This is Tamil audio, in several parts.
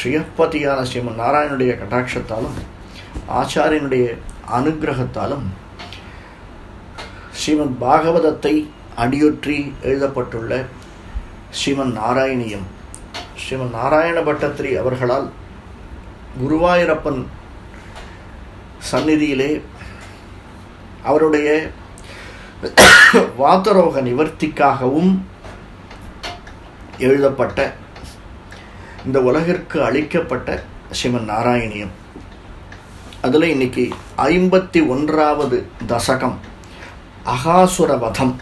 ஸ்ரீயப்பதியான ஸ்ரீமன் நாராயணனுடைய கட்டாட்சத்தாலும் ஆச்சாரியனுடைய அனுகிரகத்தாலும் ஸ்ரீமத் பாகவதத்தை அடியொற்றி எழுதப்பட்டுள்ள ஸ்ரீமன் நாராயணியம். ஸ்ரீமன் நாராயண பட்டத்திரி அவர்களால் குருவாயூரப்பன் சந்நிதியிலே அவருடைய வாத்தரோக நிவர்த்திக்காகவும் எழுதப்பட்ட இந்த உலகிற்கு அளிக்கப்பட்ட சிவன் நாராயணியம் அதில் இன்னைக்கு ஐம்பத்தி ஒன்றாவது தசகம் அகாசுர வதம்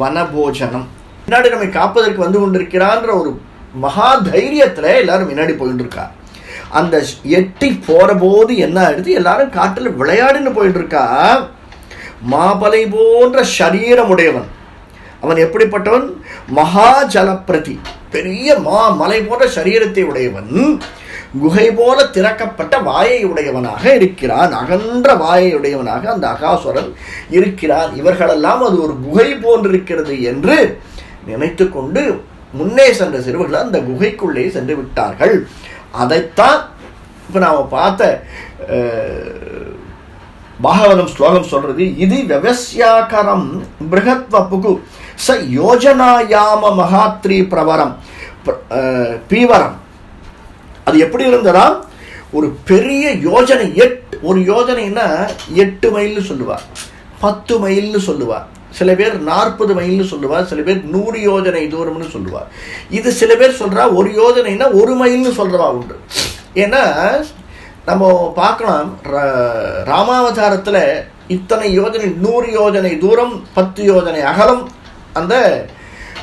வனபோஜனம். முன்னாடி நம்மை காப்பதற்கு வந்து கொண்டிருக்கிறான்ற ஒரு மகா தைரியத்தில் எல்லாரும் முன்னாடி போயிட்டு இருக்கா அந்த எட்டி போகிற போது என்ன ஆயிடுது? எல்லாரும் காட்டில் விளையாடின்னு போயிட்டு இருக்கா மாபலை போன்ற சரீரமுடையவன் அவன் எப்படிப்பட்டவன்? மகா ஜலப்பிரதி. பெரிய மா மலை போன்ற சரீரத்தை உடையவன் குகை போல திறக்கப்பட்ட வாயை உடையவனாக இருக்கிறான் அகன்ற வாயை உடையவனாக அந்த அகாசுரன் இருக்கிறான். இவர்களெல்லாம் அது ஒரு குகை போன்றிருக்கிறது என்று நினைத்து கொண்டு முன்னே சென்ற சிறுவர்கள் அந்த குகைக்குள்ளே சென்று விட்டார்கள். அதைத்தான் இப்போ நாம் பார்த்த பாகவதம் ஸ்லோகம் சொல்றது இது விவசியாக்கரம் பிருகத் வப்புகு ச யோஜனாயாம மகாத்ரி பிரவரம் பீவரம் அது எப்படி இருந்ததா? ஒரு பெரிய யோஜனை எட் ஒரு யோஜனைன்னா எட்டு மைல்னு சொல்லுவார் பத்து மைல்னு சொல்லுவார் சில பேர் நாற்பது மைல்னு சொல்லுவார் சில பேர் நூறு யோஜனை தூரம்னு சொல்லுவார் இது சில பேர் சொல்கிறா ஒரு யோஜனைனா ஒரு மைல்னு சொல்கிறவா உண்டு. ஏன்னா நம்ம பார்க்கலாம் ரா- ராமாவதாரத்தில் இத்தனை யோஜனை நூறு யோஜனை தூரம் பத்து யோஜனை அகலம் அந்த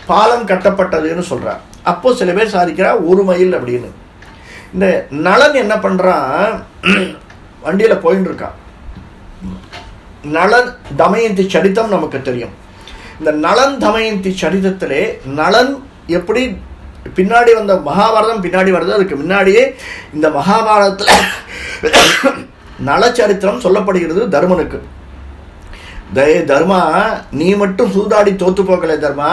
பாலம் கட்டப்பட்டதுன்னு சொல்கிறார் அப்போது சில பேர் சாதிக்கிறா ஒரு மைல் அப்படின்னு. இந்த நலன் என்ன பண்ணுறான் வண்டியில் போயின்னு இருக்கான். நலன் தமயந்தி சரித்தம் நமக்கு தெரியும். இந்த நலன் தமயந்தி சரிதத்திலே நலன் எப்படி பின்னாடி வந்த மகாபாரதம் பின்னாடி வருது அதுக்கு முன்னாடியே இந்த மகாபாரதத்தில் நலச்சரித்திரம் சொல்லப்படுகிறது தர்மனுக்கு. தய தர்மா நீ மட்டும் சூதாடி தோத்து போகல தர்மா.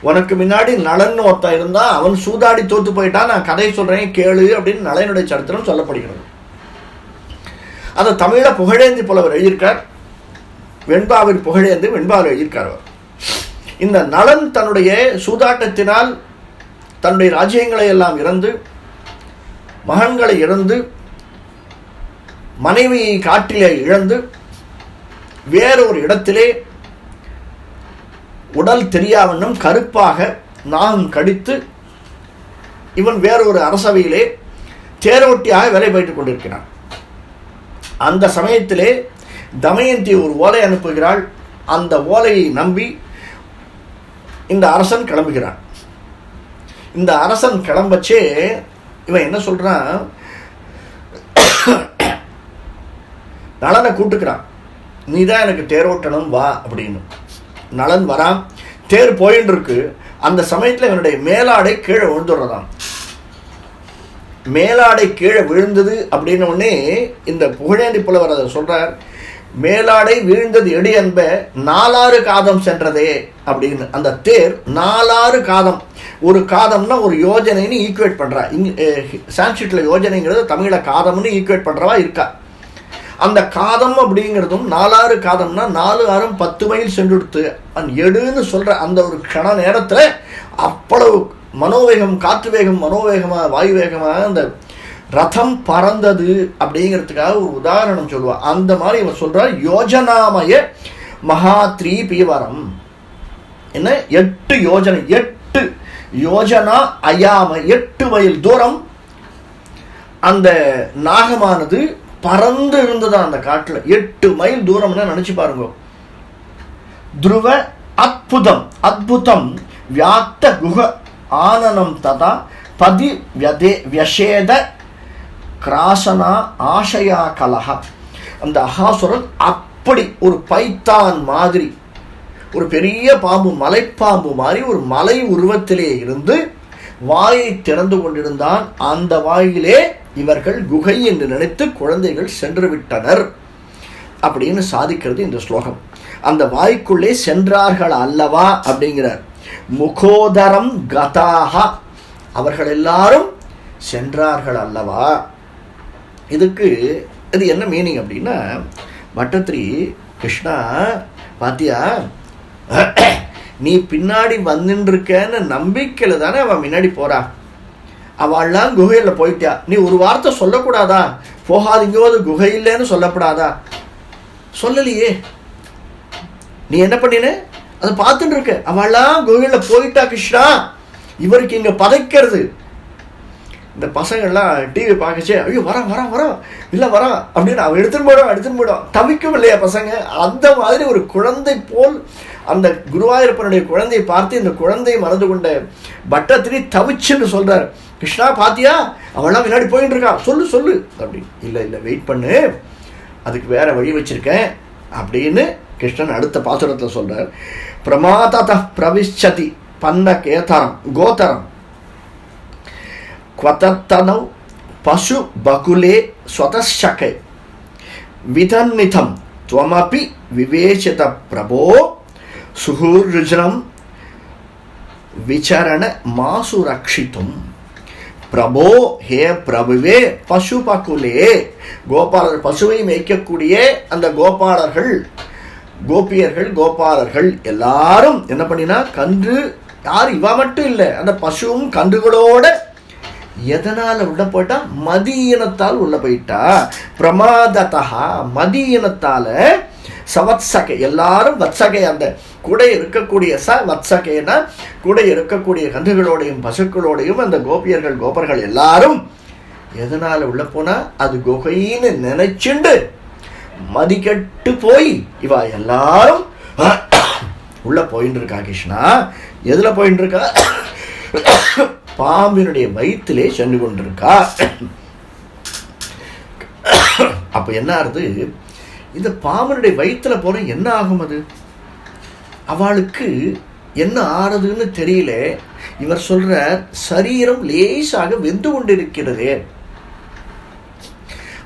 உனக்கு முன்னாடி நலன் ஒருத்தன் இருந்தா அவன் சூதாடி தோத்து போயிட்டான் நான் கதை சொல்றேன் கேளு அப்படின்னு நலனுடைய சரித்திரம் சொல்லப்படுகிறது. அதை தமிழ புகழேந்தி புலவர் எழுதியிருக்கார். வெண்பாவின் புகழேந்து வெண்பாவில் எழுதியிருக்கார் அவர். இந்த நலன் தன்னுடைய சூதாட்டத்தினால் தன்னுடைய ராஜ்யங்களை எல்லாம் இறந்து மகன்களை இழந்து மனைவியை காட்டிலே இழந்து வேறொரு இடத்திலே உடல் தெரியாவண்ணம் கருப்பாக நாகம் கடித்து இவன் வேறொரு அரசவையிலே தேரோட்டியாக வேலை போயிட்டு கொண்டிருக்கிறான். அந்த சமயத்திலே தமயந்தி ஒரு ஓலை அனுப்புகிறாள். அந்த ஓலையை நம்பி இந்த அரசன் கிளம்புகிறான். இந்த அரசன் கிளம்பச்சே இவன் என்ன சொல்கிறான் நலனை கூட்டுக்கிறான். நீ தான் எனக்கு தேரோட்டணும் வா அப்படின்னு. நலன் வரான் தேர் போயின்னு இருக்கு அந்த சமயத்தில் இவனுடைய மேலாடை கீழே விழுந்துடுறதாம். மேலாடை கீழே விழுந்தது அப்படின்ன உடனே இந்த புகழேந்தி புலவர் அதை சொல்றார். மேலாடை வீழ்ந்தது எடி என்ப நாலாறு காதம் சென்றதே அப்படின்னு. அந்த தேர் நாலாறு காதம். ஒரு காதம்னா ஒரு யோஜனைன்னு ஈக்குவேட் பண்ணுறா இங் சான்ஸ்கிரிட்ல யோஜனைங்கிறது தமிழில் காதம்னு ஈக்குவேட் பண்ணுறவா இருக்கா. அந்த காதம் அப்படிங்கிறதும் நாலாறு காதம்னா நாலு ஆறும் பத்து மைல் சென்றுடுத்து. அவன் எடுன்னு சொல்கிற அந்த ஒரு க்ஷண நேரத்தில் அவ்வளவு மனோவேகம் காற்று வேகம் மனோவேகமாக வாயு வேகமாக அந்த ரதம் பறந்தது அப்படிங்கிறதுக்காக ஒரு உதாரணம் சொல்லுவாள் அந்த மாதிரி இவர் சொல்கிறார் யோஜனாமய மகாத்ரி பீவரம் என்ன? எட்டு யோஜனை எட்டு யோஜனா அயாம எட்டு மைல் தூரம் அந்த நாகமானது பறந்து இருந்ததா அந்த காட்டில்? எட்டு மைல் தூரம்னா நினச்சி பாருங்க. துருவ அற்புதம் அத்புதம் வியாத்த குஹ ஆனனம் ததா பதி வியதே வியஷேத கிராசனா ஆஷயா கலக. அந்த அகாசுரன் அப்படி ஒரு பைத்தான் மாதிரி ஒரு பெரிய பாம்பு மலைப்பாம்பு மாதிரி ஒரு மலை உருவத்திலே இருந்து வாயை திறந்து கொண்டிருந்தான். அந்த வாயிலே இவர்கள் குகை என்று நினைத்து குழந்தைகள் சென்று விட்டனர் அப்படின்னு சாதிக்கிறது இந்த ஸ்லோகம். அந்த வாய்க்குள்ளே சென்றார்கள் அல்லவா அப்படிங்கிறார். முகோதரம் கதாகா அவர்கள் எல்லாரும் சென்றார்கள் அல்லவா? இதுக்கு இது என்ன மீனிங் அப்படின்னா பட்டத்திரி கிருஷ்ணா பாத்தியா? நீ பின்னாடி வந்துருக்கன்னு நம்பிக்கையில் தானே அவன் முன்னாடி போகிறான் அவள்லாம் குகையில் போயிட்டா. நீ ஒரு வார்த்தை சொல்லக்கூடாதா? போகாதீங்கோது குகை இல்லைன்னு சொல்லப்படாதா? சொல்லலையே. நீ என்ன பண்ணின? அதை பார்த்துட்டு இருக்க அவள்லாம் குகையில் போயிட்டா கிருஷ்ணா. இவருக்கு இங்கே பதைக்கிறது. இந்த பசங்கள்லாம் டிவி பார்க்கச்சே ஐயோ வரான் வரான் வரான் இல்லை வரான் அப்படின்னு அவன் எடுத்துன்னு போயிடும் எடுத்துன்னு போயிடும் தவிக்கும் இல்லையா பசங்க? அந்த மாதிரி ஒரு குழந்தை போல் அந்த குருவாயூரப்பனுடைய குழந்தையை பார்த்து இந்த குழந்தையை மறந்து கொண்ட பட்டத்திரி தவிச்சுன்னு சொல்கிறார் கிருஷ்ணா பாத்தியா? அவெல்லாம் முன்னாடி போயிட்டு இருக்கான். சொல்லு சொல்லு. அப்படி. இல்லை இல்லை வெயிட் பண்ணு. அதுக்கு வேற வழி வச்சிருக்கேன். அப்படின்னு கிருஷ்ணன் அடுத்த பாசுரத்தில் சொல்கிறார் பிரமாதத பிரவிஷதி பன்ன கேதரம். கோதரம் குவதத்தனவ் பசு பகுலே ஸ்வதக்கை விதன்னிதம் துவமபி விவேசித பிரபோ சுகூர்ஜனம் విచరణ மாசு రక్షితం பிரபோ ஹே பிரபுவே பசு பகுலே கோபாலர் பசுவை மேய்க்கக்கூடிய அந்த கோபாலர்கள் கோபியர்கள் கோபாலர்கள் எல்லாரும் என்ன பண்ணினா கன்று யார் இவ மட்டும் இல்லை அந்த பசுவும் கன்றுகளோட எதனால உள்ள போயிட்டா மதியினத்தால் உள்ள போயிட்டா. பிரமாதத்தா மதியினத்தால சவத்சகை. எல்லாரும் வத்சகை. அந்த கூட இருக்கக்கூடிய ச வத்சகைனா கூட இருக்கக்கூடிய கன்றுகளோடையும் பசுக்களோடையும் அந்த கோபியர்கள் கோபர்கள் எல்லாரும் எதனால உள்ள போனா அது குகைன்னு நினைச்சுண்டு மதிக்கட்டு போய் இவா எல்லாரும் உள்ள போயின்னு இருக்கா கிருஷ்ணா. எதுல போயின்னு இருக்கா பாம்பினுடைய வயிற்றிலே சென்று கொண்டிருக்கா. அப்ப என்ன ஆறுது? இந்த பாம்பனுடைய வயிற்றுல போற என்ன ஆகும் அது? அவளுக்கு என்ன ஆறுதுன்னு தெரியல. இவர் சொல்ற சரீரம் லேசாக வெந்து கொண்டிருக்கிறது.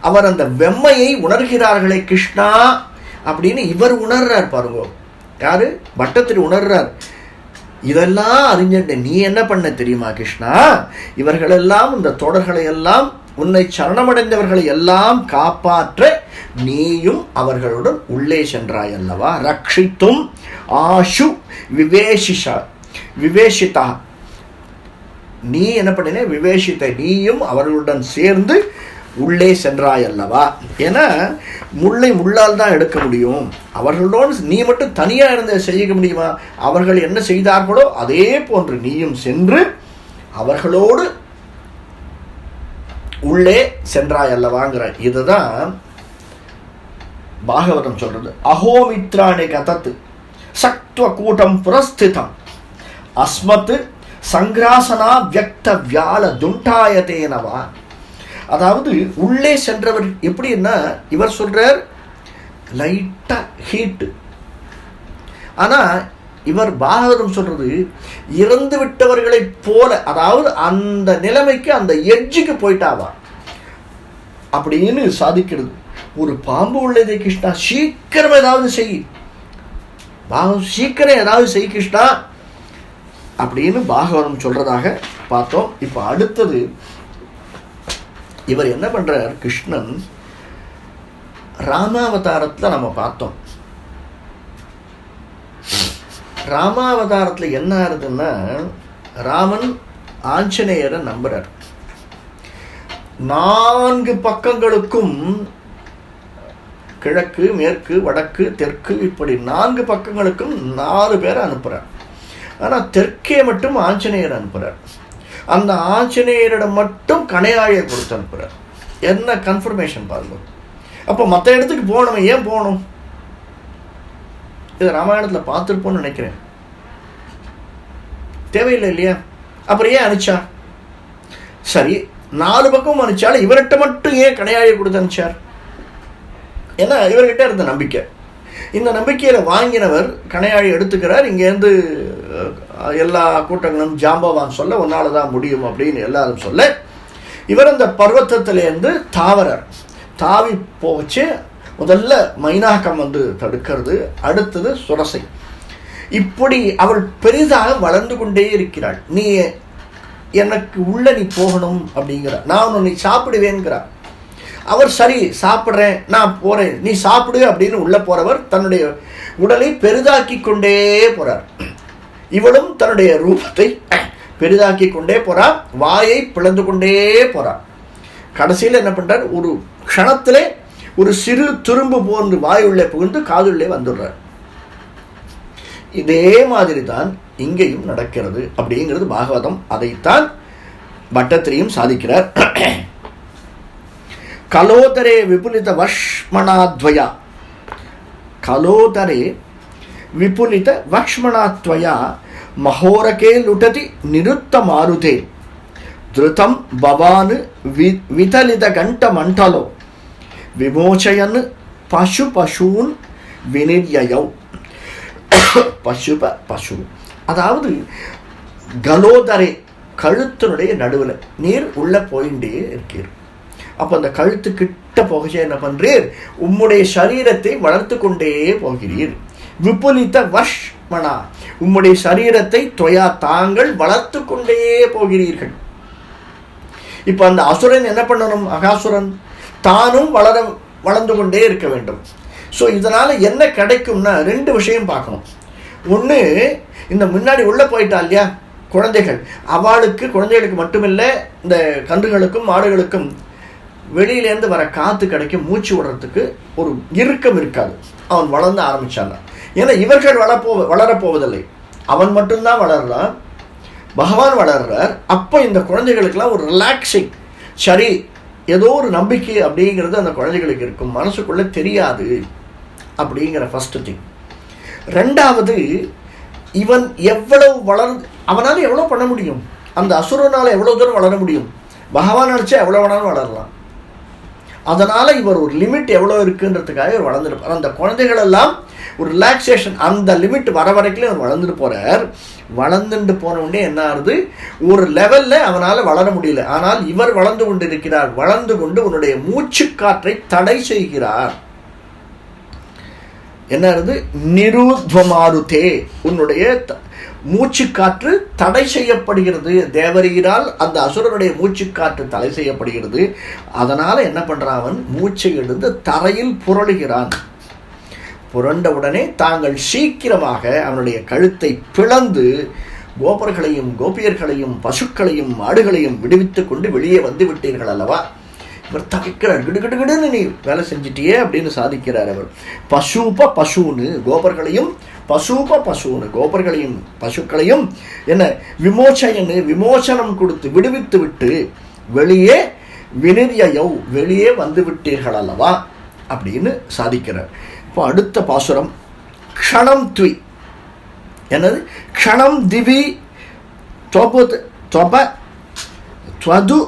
அவர் அந்த வெம்மையை உணர்கிறார்களே கிருஷ்ணா அப்படின்னு இவர் உணர்றார் பாருங்க. யாரு? வட்டத்தில் உணர்றார். இதெல்லாம் அறிஞர் நீ என்ன பண்ண தெரியுமா கிருஷ்ணா? இவர்களெல்லாம் இந்த தொடர்களை எல்லாம் உன்னை சரணமடைந்தவர்களை எல்லாம் காப்பாற்ற. நீயும் அவர்களுடன் உள்ளே சென்றாய் அல்லவா? ரட்சித்தும் ஆஷு விவேஷிஷா விவேஷிதா. நீ என்ன பண்ணின? விவேஷித்த நீயும் அவர்களுடன் சேர்ந்து உள்ளே சென்றாய் அல்லவா? ஏன்னா முள்ளை முள்ளால் தான் எடுக்க முடியும். அவர்களோடு நீ மட்டும் தனியாக இருந்த செய்ய முடியுமா? அவர்கள் என்ன செய்தார்களோ அதே போன்று நீயும் சென்று அவர்களோடு உள்ளே சென்றாய் அல்லவாங்கிறார் இதுதான் பாகவதம் சொல்றது. அகோமித்ராணி கதத்து சக்துவ கூட்டம் புரஸ்திதம். அஸ்மத் சங்கிராசனா வியக்த வியால துண்டாயதேனவா அதாவது உள்ளே சென்றவர் எப்படின்னா இவர் சொல்றார் லைட்டா ஹீட்டு ஆனால் இவர் பாகவதம் சொல்றது இறந்து விட்டவர்களைப் போல அதாவது அந்த நிலைமைக்கு அந்த எட்ஜுக்கு போயிட்டாவா? அப்படின்னு சாதிக்கிறது. ஒரு பாம்பு உள்ளதே கிருஷ்ணா சீக்கிரம் ஏதாவது செய். பாகம் சீக்கிரம் ஏதாவது செய் கிருஷ்ணா. அப்படின்னு பாகவதம் சொல்றதாக பார்த்தோம். இப்போ அடுத்தது இவர் என்ன பண்றார்? கிருஷ்ணன் ராமாவதாரத்தில் நம்ம பார்த்தோம். ராமாவதாரத்தில் என்ன ஆகுதுன்னா ராமன் ஆஞ்சநேயரை நம்புறார். நான்கு பக்கங்களுக்கும் கிழக்கு மேற்கு வடக்கு தெற்கு இப்படி நான்கு பக்கங்களுக்கும் நாலு பேரை அனுப்புகிறார் ஆனால் தெற்கே மட்டும் ஆஞ்சநேயர் அனுப்புகிறார் அந்த ஆஞ்சநேயரிடம் மட்டும் கணையாழியை கொடுத்து அனுப்புகிறார் என்ன கன்ஃபர்மேஷன் பாருங்கள் அப்போ மற்ற இடத்துக்கு போகணுமே? ஏன் போகணும்? இதை ராமாயணத்தில் பார்த்துருப்போம்னு நினைக்கிறேன். தேவையில்லை இல்லையா? அப்புறம் ஏன் அனுப்பிச்சா சரி நாலு பக்கம் அனுப்பிச்சாலும் இவர்கிட்ட மட்டும் ஏன் கணையாழி கொடுத்து அனுப்பிச்சார் ஏன்னா இவர்கிட்ட இருந்த நம்பிக்கை. இந்த நம்பிக்கையில் வாங்கினவர் கணையாழி எடுத்துக்கிறார். இங்கேருந்து எல்லா கூட்டங்களும் ஜாம்பவான் சொல்ல ஒன்னால் தான் முடியும் அப்படின்னு எல்லாரும் சொல்ல இவர் அந்த பர்வத்தத்திலேருந்து தாவரர். தாவி போச்சு. முதல்ல மைனாக்கம் வந்து தடுக்கிறது அடுத்தது சுரசை. இப்படி அவள் பெரிதாக வளர்ந்து கொண்டே இருக்கிறாள். நீ எனக்கு உள்ள நீ போகணும் அப்படிங்கிற நான் உன்னை சாப்பிடுவேங்கிறார் அவர் சரி சாப்பிட்றேன் நான் போகிறேன் நீ சாப்பிடு அப்படின்னு உள்ள போகிறவர் தன்னுடைய உடலை பெரிதாக்கி கொண்டே போகிறார் இவளும் தன்னுடைய ரூபத்தை பெரிதாக்கி கொண்டே போறா வாயை பிளந்து கொண்டே போகிறார் கடைசியில் என்ன பண்ணுறார் ஒரு க்ஷணத்திலே ஒரு சிறு துரும்பு போன்று வாயுள்ளே புகுந்து காதுள்ளே வந்துடுறார். இதே மாதிரி தான் இங்கேயும் நடக்கிறது அப்படிங்கிறது பாகவதம். அதைத்தான் பட்டத்திரியும் சாதிக்கிறார். கலோதரே விபுலித வஷ்மணாத்வயா. கலோதரே விபுலித வக்ஷ்மணாத்வயா மகோரகே லுட்டதி நிருத்த மாருதே. திருதம் பவானு விதலித கண்ட மண்டலோ. വിമോചയന് പശു പശുൻ வினிர்யவ் பசுப பசு அதாவது கலோதரை கழுத்தினுடைய நடுவில் நீர் உள்ளே போயிட்டே இருக்கீர் அப்போ அந்த கழுத்து கிட்ட போகச்சே என்ன பண்ணுறீர் உம்முடைய சரீரத்தை வளர்த்து கொண்டே போகிறீர் விபுலித்த வஷ்மனா உம்முடைய சரீரத்தை தொயா தாங்கள் வளர்த்து கொண்டே போகிறீர்கள் இப்போ அந்த அசுரன் என்ன பண்ணணும் அகாசுரன் தானும் வளர வளர்ந்து கொண்டே இருக்க வேண்டும். ஸோ இதனால் என்ன கிடைக்கும்னா ரெண்டு விஷயம் பார்க்கணும். ஒன்று இந்த முன்னாடி உள்ளே போயிட்டா இல்லையா குழந்தைகள். அவளுக்கு குழந்தைகளுக்கு மட்டுமில்லை இந்த கன்றுகளுக்கும் மாடுகளுக்கும் வெளியிலேருந்து வர காற்று கிடைக்கும் மூச்சு விடுறதுக்கு ஒரு இறுக்கம் இருக்காது. அவன் வளர்ந்து ஆரம்பித்தாங்க ஏன்னா இவர்கள் வளப்போ வளரப்போவதில்லை அவன் மட்டும்தான் வளர்றான். பகவான் வளர்றார். அப்போ இந்த குழந்தைகளுக்கெல்லாம் ஒரு ரிலாக்ஸிங் சரி ஏதோ ஒரு நம்பிக்கை அப்படிங்கிறது அந்த குழந்தைகளுக்கு இருக்கும். மனசுக்குள்ளே தெரியாது அப்படிங்கிற ஃபஸ்ட்டு திங் ரெண்டாவது இவன் எவ்வளவு வளர் அவனால் எவ்வளோ பண்ண முடியும்? அந்த அசுரனால் எவ்வளோ தூரம் வளர முடியும்? பகவான் நினச்சா எவ்வளோ வேணாலும் வளரலாம். அதனால் இவர் ஒரு லிமிட் எவ்வளோ இருக்குன்றதுக்காக இவர் வளர்ந்துருப்பார் அந்த குழந்தைகள் எல்லாம் ஒரு ரிலாக்ஸேஷன் அந்த லிமிட் வர வரைக்கும் அவர் வளர்ந்துட்டு போகிறார் வளர்ந்துட்டு போன உடனே என்ன ஆகுது? ஒரு லெவலில் அவனால் வளர முடியல. ஆனால் இவர் வளர்ந்து கொண்டு இருக்கிறார் வளர்ந்து கொண்டு உன்னுடைய மூச்சு காற்றை தடை செய்கிறார். என்ன ஆகுது? நிருத்வமாருதே. உன்னுடைய மூச்சுக்காற்று தடை செய்யப்படுகிறது. தேவரீரால் அந்த அசுரனுடைய மூச்சுக்காற்று தடை செய்யப்படுகிறது. அதனால் என்ன பண்ணுறான் அவன்? மூச்சை எழுந்து தரையில் புரளுகிறான். புரண்ட உடனே தாங்கள் சீக்கிரமாக அவனுடைய கழுத்தை பிளந்து கோபர்களையும் கோபியர்களையும் பசுக்களையும் மாடுகளையும் விடுவித்து கொண்டு வெளியே வந்து விட்டீர்கள் அல்லவா? இவர் தவிக்கிறார். கிடுகிடுகிடுன்னு நீ வேலை செஞ்சிட்டியே அப்படின்னு சாதிக்கிறார் அவர். பசுப பசுன்னு கோபர்களையும் பசூப பசுன்னு கோபர்களையும் பசுக்களையும் என்ன விமோசனு விமோசனம் கொடுத்து விடுவித்து விட்டு வெளியே வினிரியையோ வெளியே வந்து விட்டீர்கள் அல்லவா அப்படின்னு சாதிக்கிறார். இப்போ அடுத்த பாசுரம் க்ஷணம் துவி. என்னது? க்ஷணம் திவி தொபு தொப துவது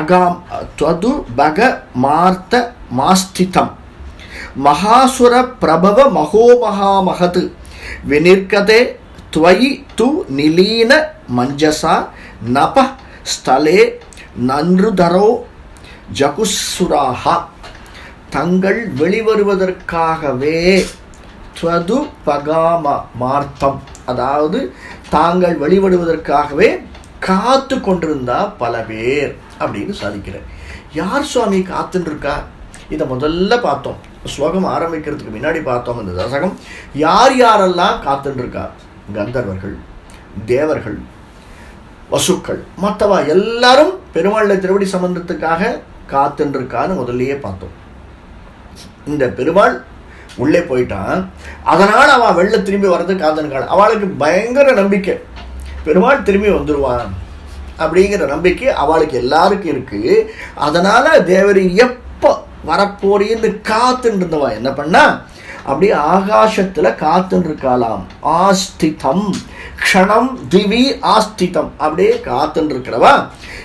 அகாம் துவது பக மார்த்த மாஸ்திதம். மகாசுர பிரபவ மகோமகாமகது. வினிர்கதே துவயி து நிலீன மஞ்சசா நப ஸ்தலே நன்றுதரோ ஜகுசுராக தங்கள் வெளிவருவதற்காகவே துவது பகாம மார்த்தம். அதாவது தாங்கள் வெளிவடுவதற்காகவே காத்து கொண்டிருந்தா பல பேர் அப்படின்னு சாதிக்கிறார் யார் சுவாமி காத்துன்னு இருக்கா? இதை முதல்ல பார்த்தோம். ஸ்லோகம் ஆரம்பிக்கிறதுக்கு முன்னாடி பார்த்தோம் இந்த தசகம். யார் யாரெல்லாம் காத்துன்னு கந்தர்வர்கள் தேவர்கள் வசுக்கள் மற்றவா எல்லாரும் பெருமாளை திருவடி சம்பந்தத்துக்காக காத்துருக்கான்னு முதல்லயே பார்த்தோம். இந்த பெருமாள் உள்ளே போயிட்டான். அதனால் அவள் வெளில திரும்பி வர்றது காத்துருக்காள் அவளுக்கு பயங்கர நம்பிக்கை. பெருமாள் திரும்பி வந்துடுவான் அப்படிங்கிற நம்பிக்கை அவளுக்கு எல்லாருக்கும் இருக்கு. அதனால தேவரி எப்போ வரப்போறீன்னு காத்துட்டு இருந்தவா என்ன பண்ணா? அப்படியே ஆகாசத்தில் காத்துன்னு இருக்காளாம் ஆஸ்திதம். க்ஷணம் திவி ஆஸ்திதம். அப்படியே காத்துன்னு இருக்கிறவா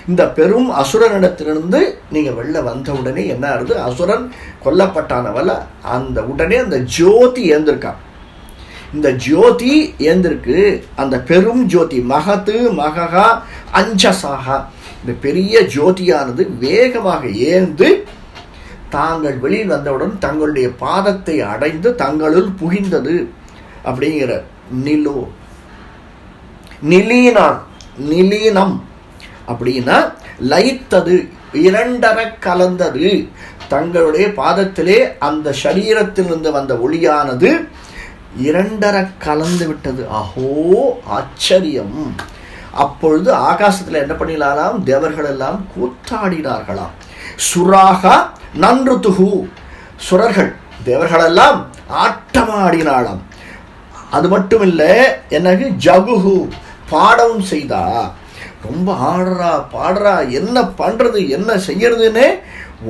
இந்த பெரும் அசுரனிடத்திலிருந்து நீங்கள் வெளில வந்த உடனே என்ன ஆகுது? அசுரன் கொல்லப்பட்டானவல்ல. அந்த உடனே அந்த ஜோதி ஏந்திருக்கான் இந்த ஜோதி ஏந்திருக்கு. அந்த பெரும் ஜோதி. மகத்து மகா அஞ்சசாகா. இந்த பெரிய ஜோதியானது வேகமாக ஏந்து தாங்கள் வெளியில் வந்தவுடன் தங்களுடைய பாதத்தை அடைந்து தங்களுள் புகிந்தது அப்படிங்கிற நிலோ. நிலீனம் நிலீனம் அப்படின்னா லயித்தது இரண்டர கலந்தது. தங்களுடைய பாதத்திலே அந்த சரீரத்திலிருந்து வந்த ஒளியானது இரண்டர கலந்து விட்டது. அஹோ ஆச்சரியம். அப்பொழுது ஆகாசத்தில் என்ன பண்ணினாலாம் தேவர்கள் எல்லாம் கூத்தாடினார்களாம். சுராகா நன்று துகு சுரர்கள் தேவர்களெல்லாம் ஆட்டமாடினாளாம். அது மட்டும் இல்லை எனக்கு ஜகுகு பாடவும் செய்தா. ரொம்ப ஆடுறா பாடுறா என்ன பண்ணுறது என்ன செய்யறதுன்னு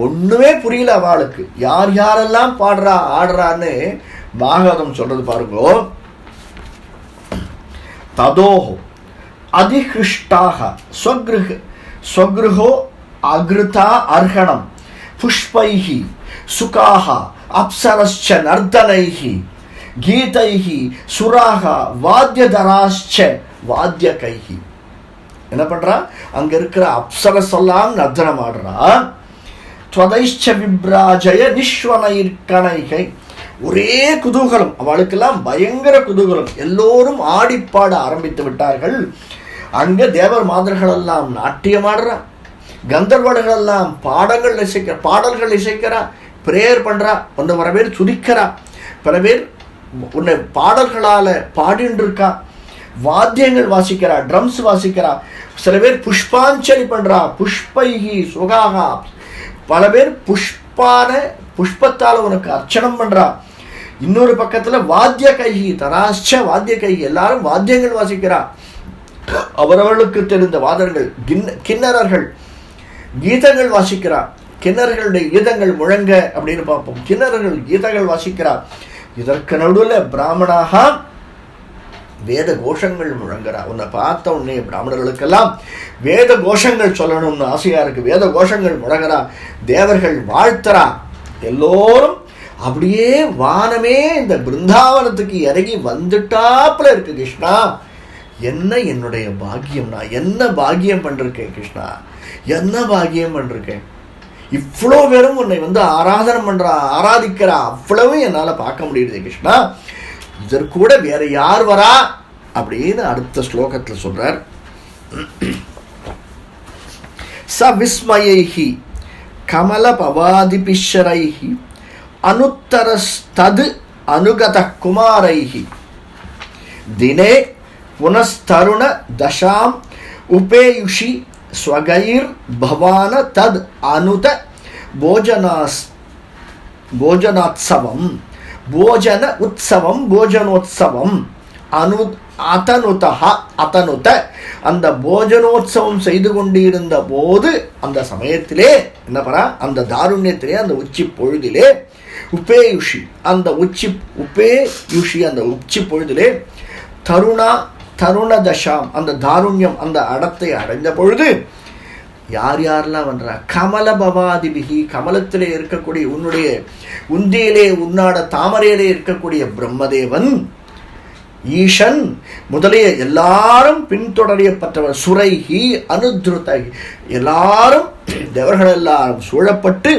ஒன்றுமே புரியல அவளுக்கு. யார் யாரெல்லாம் பாடுறா ஆடுறான்னு பாகவதம் சொல்கிறது பாருங்கோ. ததோஹோ அதிகிருஷ்டாக ஸ்வகிருஹ ஸ்வகிருஹோ அகிருதா அர்ஹணம் புஷ்பைஹி சுகாக அப்சரஸ்ச நர்தனைஹி கீதைஹி சுராக வாத்தியதராஸ்ச வாத்திய கைஹி என்ன பண்ணுறா அங்கே இருக்கிற அப்சரசெல்லாம் நர்தனம் ஆடுறா. துவதைஷ்ச விப்ராஜய நிஸ்வனைர்கணைகை ஒரே குதூகலம். அவளுக்கெல்லாம் பயங்கர குதூகலம். எல்லோரும் ஆடிப்பாட ஆரம்பித்து விட்டார்கள். அங்கே தேவர் மாதர்களெல்லாம் நாட்டியமாடுறான் கந்தர்வர்கள் எல்லாம் பாடங்கள் இசைக்கிற பாடல்கள் இசைக்கிறா பிரேயர் பண்ணுறா ஒன்று வர பேர் துதிக்கிறா. பல பேர் உன்னை பாடல்களால் பாடின்னு இருக்கா வாத்தியங்கள் வாசிக்கிறா ட்ரம்ஸ் வாசிக்கிறா. சில பேர் புஷ்பாஞ்சலி பண்ணுறா புஷ்பைகி சுகாகா. பல பேர் புஷ்பான புஷ்பத்தால் உனக்கு அர்ச்சனம் பண்ணுறா இன்னொரு பக்கத்தில் வாத்திய கைகி தராஷ்ட வாத்திய கைகி எல்லாரும் வாத்தியங்கள் வாசிக்கிறா. அவரவர்களுக்கு தெரிந்த வாதங்கள் கிண்ண கிண்ணறர்கள் கீதங்கள் வாசிக்கிறார். கிணறுகளுடைய கீதங்கள் முழங்க அப்படின்னு பார்ப்போம். கிணறுகள் கீதங்கள் வாசிக்கிறார். இதற்கு நடுவில் பிராமணாக வேத கோஷங்கள் முழங்குறா உன்னை பார்த்த உடனே பிராமணர்களுக்கெல்லாம் வேத கோஷங்கள் சொல்லணும்னு ஆசையா இருக்கு. வேத கோஷங்கள் முழங்குறா தேவர்கள் வாழ்த்துறா எல்லோரும் அப்படியே வானமே இந்த பிருந்தாவனத்துக்கு இறங்கி வந்துட்டாப்புல இருக்கு கிருஷ்ணா. என்ன என்னுடைய பாக்கியம் நான் என்ன பாக்கியம் பண்ணிருக்கேன் கிருஷ்ணா? என்ன பாகியம் பண்ணிருக்கேன்? இவ்வளோ பேரும் உன்னை வந்து ஆராதனை பண்ணுற ஆராதிக்கிறா அவ்வளவும் என்னால் பார்க்க முடியுது கிருஷ்ணா. இதற்கூட வேற யார் வரா? அப்படின்னு அடுத்த ஸ்லோகத்தில் சொல்கிறார் ச விஸ்மயைஹி கமல பவாதிபிஷரைஹி அனுத்தரஸ்தது அனுகத குமாரைஹி. தினே புனஸ்தருண தசாம் உபேயுஷி ஸ்வகைர் பவான தத் அனுத போஜனாஸ் போஜனோத்சவம். போஜன உற்சவம் போஜனோத்சவம். அனு அதனுதா அதனுத அந்த போஜனோத்சவம் செய்து கொண்டிருந்த போது அந்த சமயத்திலே என்ன பண்ணா அந்த தாருண்யத்திலே அந்த உச்சி பொழுதிலே உபேயுஷி அந்த உச்சி உபேயுஷி அந்த உச்சி பொழுதிலே தருணா தருண தசாம் அந்த தாருண்யம் அந்த அடத்தை அடைந்த பொழுது யார் யாரெல்லாம் வந்தா கமல பவாதிபிகி கமலத்திலே இருக்கக்கூடிய உன்னுடைய உந்தியிலே உன்னாட தாமரையிலே இருக்கக்கூடிய பிரம்மதேவன் ஈசன் முதலிய எல்லாரும் பின்தொடரியப்பட்டவர் சுரைகி அனுத்ருத எல்லாரும் தேவர்கள் எல்லாரும் சூழப்பட்டு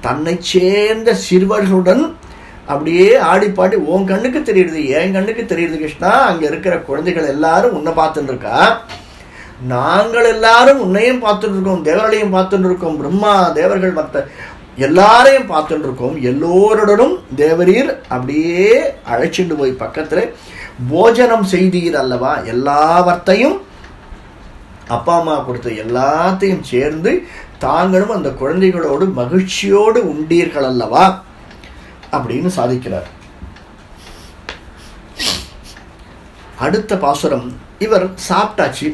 தன்னை சேர்ந்த சிறுவர்களுடன் அப்படியே ஆடி பாடி உன் கண்ணுக்கு தெரியுது என் கண்ணுக்கு தெரியுது கிருஷ்ணா அங்க இருக்கிற குழந்தைகள் எல்லாரும் உன்னை பார்த்துட்டு இருக்கா நாங்கள் எல்லாரும் உன்னையும் பார்த்துட்டு இருக்கோம் தேவர்களையும் பார்த்துட்டு இருக்கோம் பிரம்மா தேவர்கள் மற்ற எல்லாரையும் பார்த்துட்டு இருக்கோம் எல்லோருடனும் தேவரீர் அப்படியே அழைச்சிட்டு போய் பக்கத்துல போஜனம் செய்தீர் அல்லவா? எல்லாவற்றையும் அப்பா அம்மா கொடுத்த எல்லாத்தையும் சேர்ந்து தாங்களும் அந்த குழந்தைகளோடு மகிழ்ச்சியோடு உண்டீர்கள் அல்லவா? அப்படின்னு சாதிக்கிறார். அடுத்த பாசுரம் இவர் சாப்பிட்டாச்சு.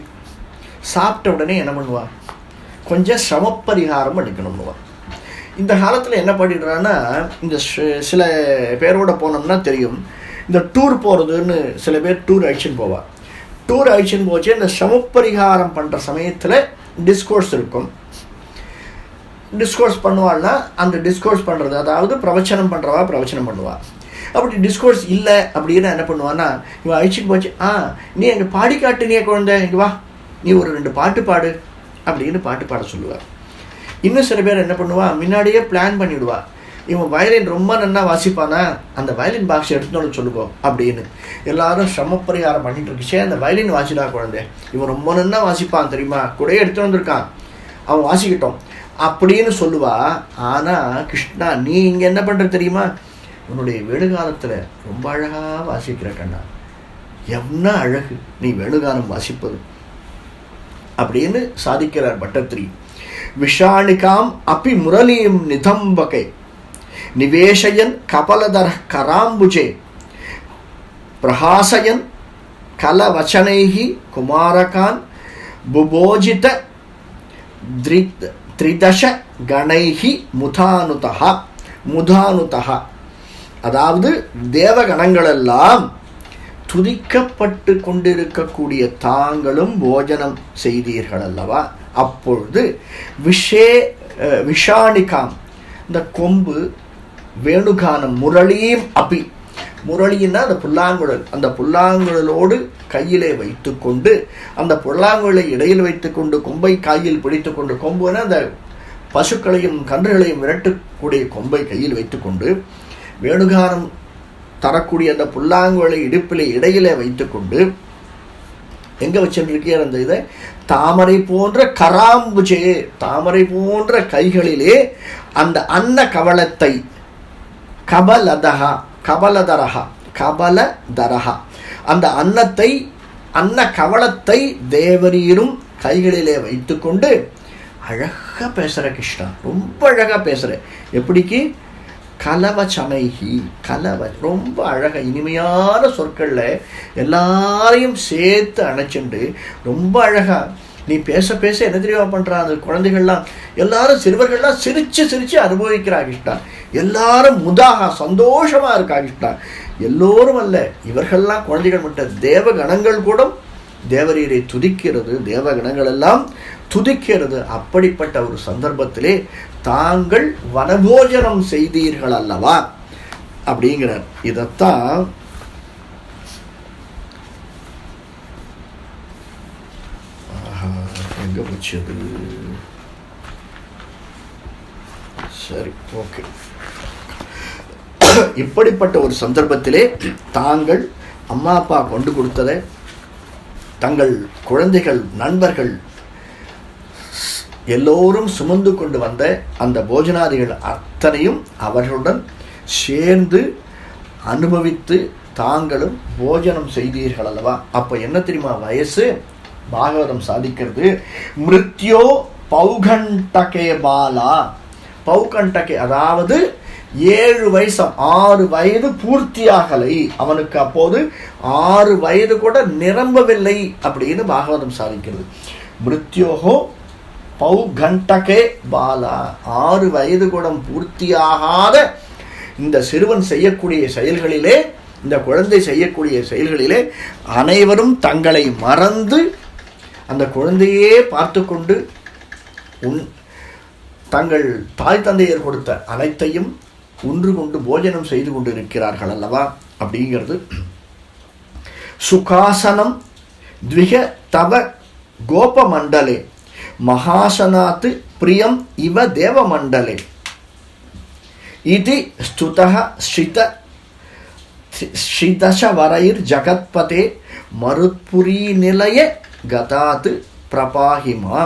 சாப்பிட்ட உடனே என்ன பண்ணுவார்? கொஞ்சம் சமப்பரிகாரம் பண்ணிக்கணும்னுவா இந்த காலத்தில் என்ன பண்ணிடுறான்னா இந்த சில பேரோட போனோம்னா தெரியும். இந்த டூர் போகிறதுன்னு சில பேர் டூர் அழிச்சுன்னு போவார். டூர் அழிச்சுன்னு போச்சு இந்த சமப்பரிகாரம் பண்ணுற சமயத்தில் டிஸ்கோர்ஸ் இருக்கும். டிஸ்கோர்ஸ் பண்ணுவாள்னா அந்த டிஸ்கோர்ஸ் பண்ணுறது அதாவது பிரவச்சனம் பண்ணுறவா பிரவச்சனம் பண்ணுவா. அப்படி டிஸ்கோர்ஸ் இல்லை அப்படின்னு என்ன பண்ணுவான்னா இவன் அழிச்சிட்டு போச்சு. ஆ நீ எங்க பாடி காட்டு நீ குழந்தை இங்கே வா. நீ ஒரு ரெண்டு பாட்டு பாடு அப்படின்னு பாட்டு பாட சொல்லுவாள் இன்னும் சில பேர் என்ன பண்ணுவா முன்னாடியே பிளான் பண்ணிவிடுவா இவன் வயலின் ரொம்ப நல்லா வாசிப்பானா? அந்த வயலின் பாக்ஸ் எடுத்துன்னு சொல்லுவோம் அப்படின்னு. எல்லாரும் சிரமப்பரிகாரம் பண்ணிட்டு இருக்குச்சே அந்த வயலின் வாசிடா குழந்தை. இவன் ரொம்ப நல்லா வாசிப்பான் தெரியுமா? கூடயே எடுத்துட்டு வந்திருக்கான். அவன் வாசிக்கிட்டோம். அப்படின்னு சொல்லுவா. ஆனா கிருஷ்ணா நீ இங்க என்ன பண்ற தெரியுமா? உன்னுடைய வேணுகாலத்துல ரொம்ப அழகா வாசிக்கிற கண்ணா. எவ்வளோ அழகு நீ வேணுகானம் வாசிப்பது. அப்படின்னு சாதிக்கிறார் பட்டத்திரி. விஷாணிகாம் அப்பி முரளியும் நிதம்பகை. நிவேஷயன் கபலதர கராம்புஜே. பிரகாசயன் கலவச்சனைகி குமாரகான். புபோஜித த்ரி- த்ரிதஷ கணைஹி முதானுதா முதானுதா அதாவது தேவகணங்களெல்லாம் துதிக்கப்பட்டு கொண்டிருக்கக்கூடிய தாங்களும் போஜனம் செய்தீர்கள் அல்லவா அப்பொழுது விஷே விஷாணிகாம் இந்த கொம்பு வேணுகானம் முரளியும் அபி முரளின்னா அந்த புல்லாங்குழல். அந்த புல்லாங்குழலோடு கையிலே வைத்துக்கொண்டு அந்த புல்லாங்குழலை இடையில் வைத்துக்கொண்டு கொம்பை கையில் பிடித்துக்கொண்டு கொம்புனா அந்த பசுக்களையும் கன்றுகளையும் விரட்டக்கூடிய கொம்பை கையில் வைத்துக்கொண்டு வேணுகானம் தரக்கூடிய அந்த புல்லாங்குழலை இடுப்பிலே இடையிலே வைத்துக்கொண்டு எங்கே வச்சுருக்கிற அந்த இதை? தாமரை போன்ற கராம்புஜே தாமரை போன்ற கைகளிலே அந்த அன்ன கவளத்தை கபலதஹா கபல தரஹா அந்த அன்னத்தை அன்ன கவலத்தை தேவரீரும் கைகளிலே வைத்துக்கொண்டு அழகாக பேசுகிற கிருஷ்ணா ரொம்ப அழகாக பேசுகிற எப்படிக்கு? கலவச்சமைகி கலவ ரொம்ப அழகாக இனிமையான சொற்களில் எல்லாரையும் சேர்த்து அணைச்சுண்டு ரொம்ப அழகாக நீ பேச பேச என்ன தெரியுமா பண்ணுறான் அந்த குழந்தைகள்லாம் எல்லாரும் சிறுவர்கள்லாம் சிரித்து சிரித்து அனுபவிக்கிறா கிருஷ்ணா. எல்லாரும் முதாக சந்தோஷமாக இருக்கா கிருஷ்ணா. எல்லோரும் அல்ல இவர்கள்லாம் குழந்தைகள் மட்டும் தேவ கணங்கள் கூட தேவரீரை துதிக்கிறது தேவகணங்கள் எல்லாம் துதிக்கிறது. அப்படிப்பட்ட ஒரு சந்தர்ப்பத்திலே தாங்கள் வனபோஜனம் செய்தீர்கள் அல்லவா? அப்படிங்கிறார். இதைத்தான் எங்க போச்சு அது சரி ஓகே இப்படிப்பட்ட ஒரு சந்தர்ப்பத்திலே தாங்கள் அம்மா அப்பா கொண்டு கொடுத்ததை தங்கள் குழந்தைகள் நண்பர்கள் எல்லோரும் சுமந்து கொண்டு வந்த அந்த போஜனாதிகள் அத்தனையும் அவர்களுடன் சேர்ந்து அனுபவித்து தாங்களும் போஜனம் செய்தீர்கள் அல்லவா? அப்போ என்ன தெரியுமா வயசு? பாகவதம் சாதிக்கிறது. மிருத்யோ பௌகண்டகே பாலா. பௌகண்டகே அதாவது ஏழு வயசு ஆறு வயது பூர்த்தியாகலை. அவனுக்கு அப்போது ஆறு வயது கூட நிரம்பவில்லை அப்படின்னு பாகவதம் சாதிக்கிறது. மிருத்யோகோ பௌகண்டகே பாலா. ஆறு வயது கூட பூர்த்தியாகாத இந்த சிறுவன் செய்யக்கூடிய செயல்களிலே இந்த குழந்தை செய்யக்கூடிய செயல்களிலே அனைவரும் தங்களை மறந்து அந்த குழந்தையே பார்த்து கொண்டு உன் தங்கள் தாய் தந்தையர் கொடுத்த அனைத்தையும் ஒன்று கொண்டு போஜனம் செய்து கொண்டு இருக்கிறார்கள் அல்லவா? அப்படிங்கிறது. சுகாசனம் த்விக தவ கோபமண்டலே. மகாசனாத்து பிரியம் இவ தேவமண்டலே. இது ஸ்துத ஸ்ரித ஸ்ரீதசவரைர் ஜகத்பதே மருத்புரி நிலைய கதாத்து பிரபாகிமா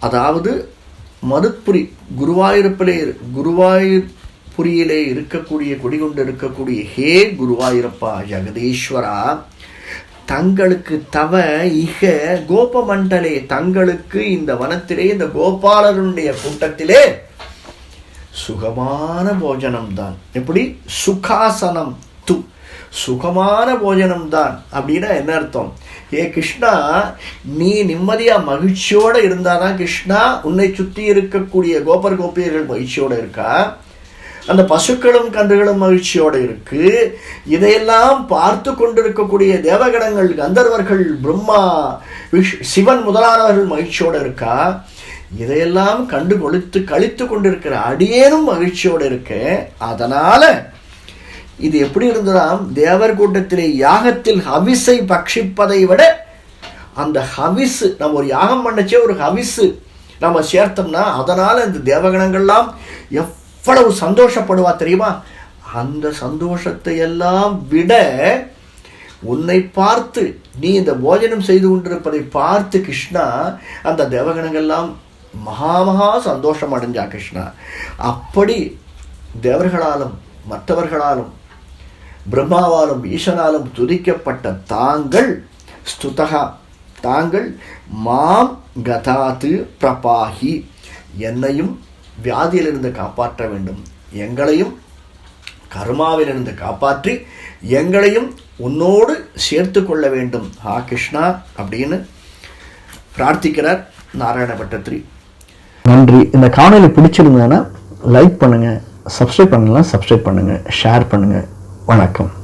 அதாவது மதுப்புரி குருவாயூரப்பிலே குருவாயூர்புரியிலே இருக்கக்கூடிய குடிகொண்டு இருக்கக்கூடிய ஹே குருவாயூரப்பா ஜெகதீஸ்வரா தங்களுக்கு தவ இக கோபமண்டலே தங்களுக்கு இந்த வனத்திலே இந்த கோபாலருடைய கூட்டத்திலே சுகமான போஜனம் தான் எப்படி சுகாசனம் சுகமான போஜனம் தான் அப்படின்னா என்ன அர்த்தம்? ஏ கிருஷ்ணா நீ நிம்மதியாக மகிழ்ச்சியோடு இருந்தாதான் கிருஷ்ணா? உன்னை சுற்றி இருக்கக்கூடிய கோபர் கோபியர்கள் மகிழ்ச்சியோடு இருக்கா? அந்த பசுக்களும் கன்றுகளும் மகிழ்ச்சியோடு இருக்கு. இதையெல்லாம் பார்த்து கொண்டிருக்கக்கூடிய தேவகணங்கள் கந்தர்வர்கள் பிரம்மா விஷ் சிவன் முதலானவர்கள் மகிழ்ச்சியோடு இருக்கா? இதையெல்லாம் கண்டு கொளுத்து கழித்து கொண்டிருக்கிற அடியேனும் மகிழ்ச்சியோடு இருக்கேன் அதனால் இது எப்படி இருந்ததாம் தேவர் கூட்டத்திலே யாகத்தில் ஹவிஸை பக்ஷிப்பதை விட அந்த ஹவிஸு நம்ம ஒரு யாகம் பண்ணச்சே ஒரு ஹவிஸு நம்ம சேர்த்தோம்னா அதனால் இந்த தேவகணங்கள்லாம் எவ்வளவு சந்தோஷப்படுவா தெரியுமா? அந்த சந்தோஷத்தை எல்லாம் விட உன்னை பார்த்து நீ இந்த போஜனம் செய்து கொண்டிருப்பதை பார்த்து கிருஷ்ணா அந்த தேவகணங்கள்லாம் மகா மகா சந்தோஷம் அடைஞ்சா கிருஷ்ணா. அப்படி தேவர்களாலும் மற்றவர்களாலும் பிரம்மாவாலும் ஈசனாலும் துதிக்கப்பட்ட தாங்கள் ஸ்துதகா தாங்கள் மாம் கதாத்து பிரபாகி. என்னையும் வியாதியிலிருந்து காப்பாற்ற வேண்டும். எங்களையும் கர்மாவிலிருந்து காப்பாற்றி எங்களையும் உன்னோடு சேர்த்து கொள்ள வேண்டும். ஹா கிருஷ்ணா அப்படின்னு பிரார்த்திக்கிறார் நாராயண பட்டத்திரி நன்றி. இந்த காணொலி பிடிச்சிருந்ததுன்னா லைக் பண்ணுங்கள் சப்ஸ்கிரைப் பண்ணலாம் சப்ஸ்கிரைப் பண்ணுங்கள் ஷேர் பண்ணுங்கள் வணக்கம்.